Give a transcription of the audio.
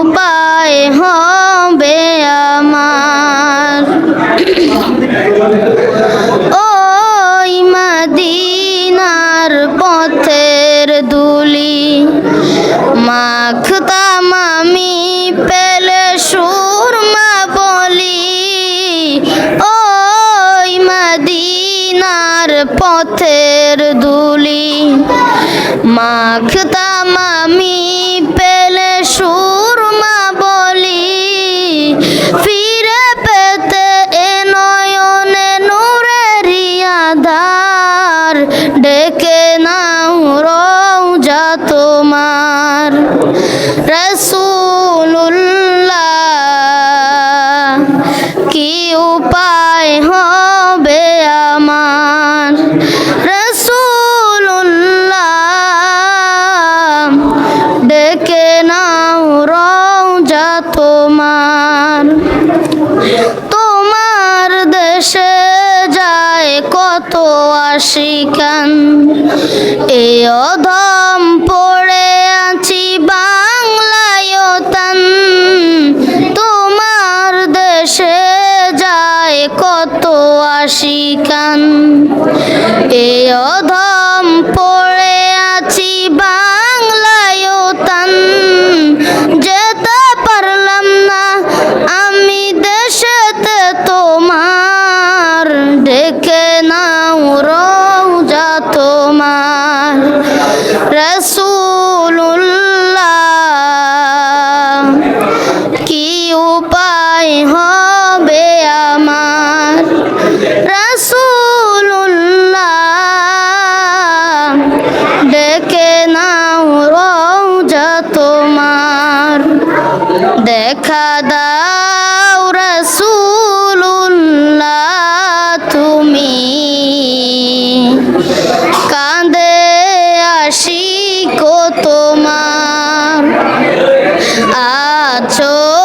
উপায় হবে আমার। ওই মদিনার পথের দুলি মাখতাম আমি পেলে সুরমা বলি। ওই মদিনার পথের দুলি মাখতাম আমি উপায় হবে আমার। রসুল্লাহ ডেকে নাও রওজা তোমার। তোমার দেশে যায় কত আশিকান? এ অধম কত আশিকান? এ অধম পড়ে আছি বাংলায়তান যেতে পারলাম না আমি দেশেতে তোমার। ডেকে নাও রওজা তোমার। রসুল্লাহ কি উপায় হবে আমার? দেখা দাও রসুল্লাহ তুমি। কাঁদে আসি কো তোমার। আছো